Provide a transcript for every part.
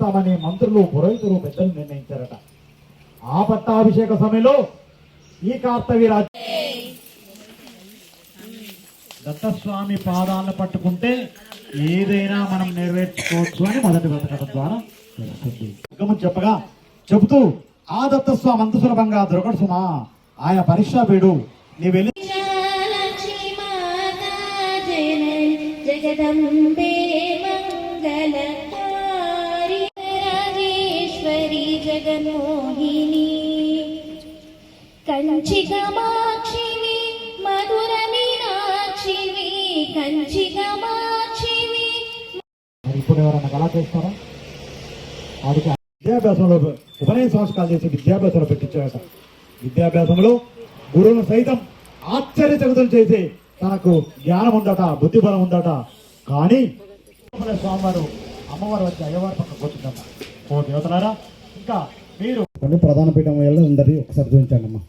తామని మంత్రులు పురోహితులు పెద్దలు నిర్ణయించారట. ఆ పట్టాభిషేక సమయంలో ఈ కార్తవీరాజు దత్తస్వామి పాదాలను పట్టుకుంటే ఏదైనా మనం నెరవేర్చుకోవచ్చు అని మొదటి బ్రతకడం ద్వారా తెలుస్తుంది. చెప్పగా చెబుతూ ఆ దత్తస్వామి అంత సులభంగా దొరకడు సుమా. ఆయన పరీక్షాపీడు నీ వెళ్ళి జగదంబే మంగళ జగన్మోహిని. కంచి మధుర మీనాక్షివి కంచి మరి ఇప్పుడు ఎవరైనా కళా చేస్తారా? వాడికి విద్యాభ్యాసంలో ఉపనయన సంస్కారాలు చేసి విద్యాభ్యాసంలో పెట్టించారట విద్యాభ్యాసంలో గురువును సైతం ఆశ్చర్యచకితం చేసి తనకు జ్ఞానం ఉందట బుద్ధి బలం ఉందట. కానీ స్వామివారు అమ్మవారు వచ్చి అయ్యవారి పక్క కూర్చుందట. ఓ దేవతలారా ఇంకా మీరు ప్రధాన పీఠం వెళ్ళి అందరి ఒకసారి చూపించండి అమ్మా.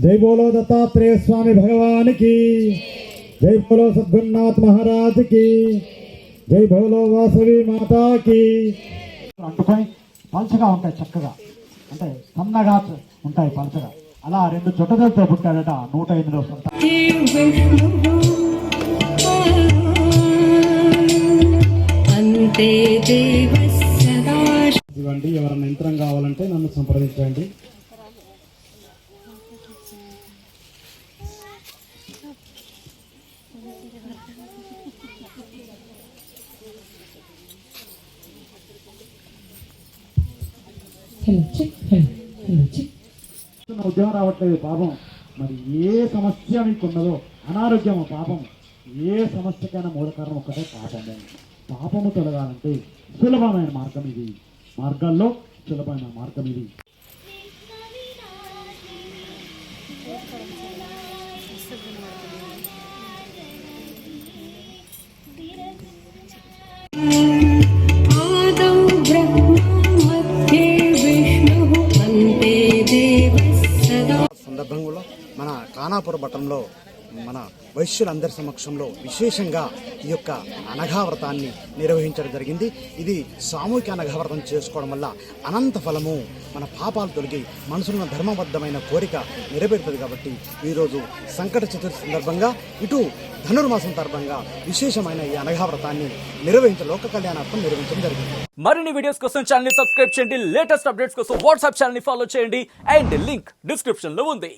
జై బోలో దత్తాత్రేయ స్వామి భగవానికి జై బోలో సద్గురునాథ్ మహారాజుకి జై బోలో వాసవి మాతాకి. అంటుకొని పలుచగా ఉంటాయి చక్కగా. అంటే సన్నగా ఉంటాయి పలుచగా. అలా రెండు చుట్టదలతో పుట్టాడట నూట ఎనిమిదో సంత. అంతే సంప్రదించండి ఉద్యోగం రావట్లేదు పాపం. మరి ఏ సమస్య మీకు ఉన్నదో అనారోగ్యము పాపం. ఏ సమస్యకైనా మూల కారణం ఒక్కటే పాపము పాపము తొలగాలంటే సులభమైన మార్గం ఇది. మార్గాల్లో సులభమైన మార్గం ఇది. సందర్భంగా మన కానాపుర పట్టణంలో మన వైశ్యులందరి సమక్షంలో విశేషంగా ఈ యొక్క అనఘావ్రతాన్ని నిర్వహించడం జరిగింది. ఇది సామూహిక అనఘావ్రతం చేసుకోవడం వల్ల అనంత ఫలము మన పాపాలు తొలగి మనసులో ధర్మబద్ధమైన కోరిక నెరవేరుతుంది కాబట్టి ఈరోజు సంకట చతుర్థి సందర్భంగా ఇటు ధనుర్మాసం సందర్భంగా విశేషమైన ఈ అనఘావ్రతాన్ని నిర్వహించ లోక కళ్యాణార్థం నిర్వహించడం జరిగింది. మరిన్ని వీడియోస్ కోసం ఛానల్ సబ్స్క్రైబ్ చేయండి. లేటెస్ట్ అప్డేట్స్ కోసం వాట్సాప్ ఛానల్ ఫాలో చేయండి. అండ్ లింక్ డిస్క్రిప్షన్లో ఉంది.